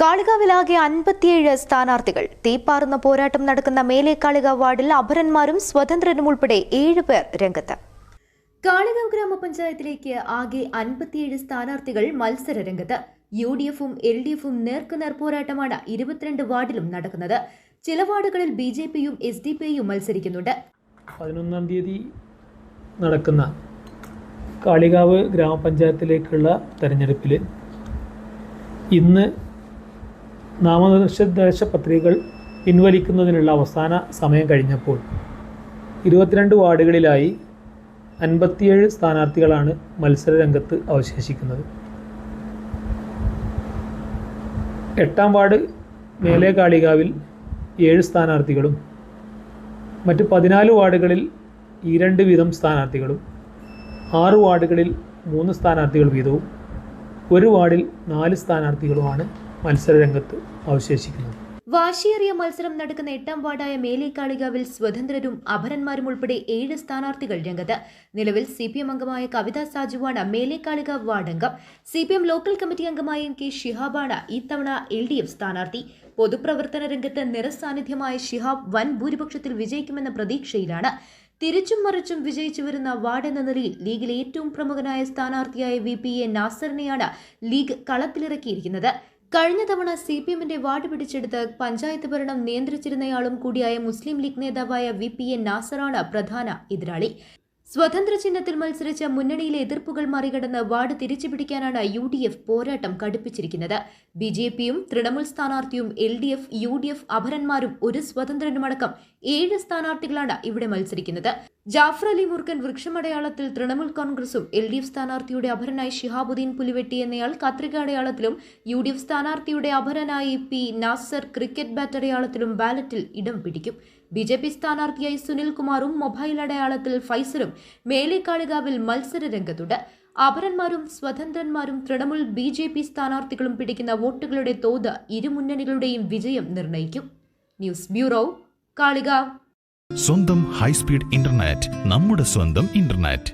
കാളികാവിലാകെ അൻപത്തിയേഴ് സ്ഥാനാർത്ഥികൾ. തീപ്പാറുന്ന പോരാട്ടം നടക്കുന്ന മേലെ കാളികാവ് വാർഡിൽ അപരന്മാരും സ്വതന്ത്രരും ഉൾപ്പെടെ ഏഴ് പേർ രംഗത്ത്. കാളികാവ് ഗ്രാമപഞ്ചായത്തിലേക്ക് ആകെ അൻപത്തിയേഴ് സ്ഥാനാർത്ഥികൾ മത്സര രംഗത്ത്. യു ഡി എഫും എൽ ഡി എഫും നേർക്കുനേർ പോരാട്ടമാണ് ഇരുപത്തിരണ്ട് വാർഡിലും നടക്കുന്നത്. ചില വാർഡുകളിൽ ബി ജെ പിയും എസ് ഡി പിയും മത്സരിക്കുന്നുണ്ട്. പതിനൊന്നാം തീയതി നടക്കുന്ന കാളികാവ് ഗ്രാമപഞ്ചായത്തിലേക്കുള്ള തെരഞ്ഞെടുപ്പിൽ ഇന്ന് നാമനിർദ്ദേശ പത്രികകൾ പിൻവലിക്കുന്നതിനുള്ള അവസാന സമയം കഴിഞ്ഞപ്പോൾ ഇരുപത്തിരണ്ട് വാർഡുകളിലായി അൻപത്തിയേഴ് സ്ഥാനാർത്ഥികളാണ് മത്സര രംഗത്ത് അവശേഷിക്കുന്നത്. എട്ടാം വാർഡ് മേലെ കാളികാവിൽ ഏഴ് സ്ഥാനാർത്ഥികളും മറ്റ് പതിനാല് വാർഡുകളിൽ ഈ രണ്ട് വീതം സ്ഥാനാർത്ഥികളും ആറ് വാർഡുകളിൽ മൂന്ന് സ്ഥാനാർത്ഥികൾ വീതവും ഒരു വാർഡിൽ നാല് സ്ഥാനാർത്ഥികളുമാണ് മത്സരരംഗത്ത് അവശേഷിക്കുന്നത്. വാശിയേറിയ മത്സരം നടക്കുന്ന എട്ടാം വാർഡായ മേലേക്കാളികാവിൽ സ്വതന്ത്രരും അപരന്മാരും ഉൾപ്പെടെ ഏഴ് സ്ഥാനാർത്ഥികൾ രംഗത്ത്. നിലവിൽ സി പി എം അംഗമായ കവിത സാജുവാണ് മേലേക്കാളികാവ് വാർഡ് അംഗം C P M local committee അംഗമായ എം കെ ഷിഹാബാണ് ഇത്തവണ എൽ ഡി എഫ് സ്ഥാനാർത്ഥി. പൊതുപ്രവർത്തന രംഗത്ത് നിറസാന്നിധ്യമായ ഷിഹാബ് വൻ ഭൂരിപക്ഷത്തിൽ വിജയിക്കുമെന്ന പ്രതീക്ഷയിലാണ്. തിരിച്ചും മറിച്ചും വിജയിച്ചു വരുന്ന വാർഡ് എന്ന നിലയിൽ ലീഗിലെ ഏറ്റവും പ്രമുഖനായ സ്ഥാനാർത്ഥിയായ വി പി എ നാസറിനെയാണ് ലീഗ് കളത്തിലിറക്കിയിരിക്കുന്നത്. കഴിഞ്ഞ തവണ സി പി എമ്മിന്റെ വാർഡ് പിടിച്ചെടുത്ത് പഞ്ചായത്ത് ഭരണം നിയന്ത്രിച്ചിരുന്നയാളും കൂടിയായ മുസ്ലിം ലീഗ് നേതാവായ വി പി എ നാസറാണ് പ്രധാന എതിരാളി. സ്വതന്ത്ര ചിഹ്നത്തിൽ മത്സരിച്ച മുന്നണിയിലെ എതിർപ്പുകൾ മറികടന്ന് വാർഡ് തിരിച്ചുപിടിക്കാനാണ് യു ഡി എഫ് പോരാട്ടം കടുപ്പിച്ചിരിക്കുന്നത്. ബി ജെ പിയും തൃണമൂൽ സ്ഥാനാർത്ഥിയും L D F U D F അപരന്മാരും ഒരു സ്വതന്ത്രനുമടക്കം ഏഴ് സ്ഥാനാർത്ഥികളാണ് ഇവിടെ മത്സരിക്കുന്നത്. ജാഫർ അലി മുർഖൻ വൃക്ഷമടയാളത്തിൽ തൃണമൂൽ കോൺഗ്രസും എൽ ഡി എഫ് സ്ഥാനാർത്ഥിയുടെ അപരനായി ഷിഹാബുദ്ദീൻ പുലിവെട്ടി എന്നയാൾ കത്രിക അടയാളത്തിലും യു ഡി എഫ് സ്ഥാനാർത്ഥിയുടെ അപരനായി പി നാസർ ക്രിക്കറ്റ് ബാറ്റ് അടയാളത്തിലും ബാലറ്റിൽ ഇടം പിടിക്കും. ബി ജെ പി സ്ഥാനാർത്ഥിയായി സുനിൽകുമാറും മൊബൈൽ അടയാളത്തിൽ ഫൈസറും മേലേക്കാളികാവിൽ മത്സര രംഗത്തുണ്ട് അപരന്മാരും സ്വതന്ത്രന്മാരും തൃണമൂൽ ബി ജെ പി സ്ഥാനാർത്ഥികളും പിടിക്കുന്ന വോട്ടുകളുടെ തോത് ഇരുമുന്നണികളുടെയും വിജയം നിർണയിക്കും ന്യൂസ് ബ്യൂറോ കാളികാവ്. സ്വന്തം ഹൈസ്പീഡ് ഇന്റർനെറ്റ് നമ്മുടെ സ്വന്തം ഇന്റർനെറ്റ്.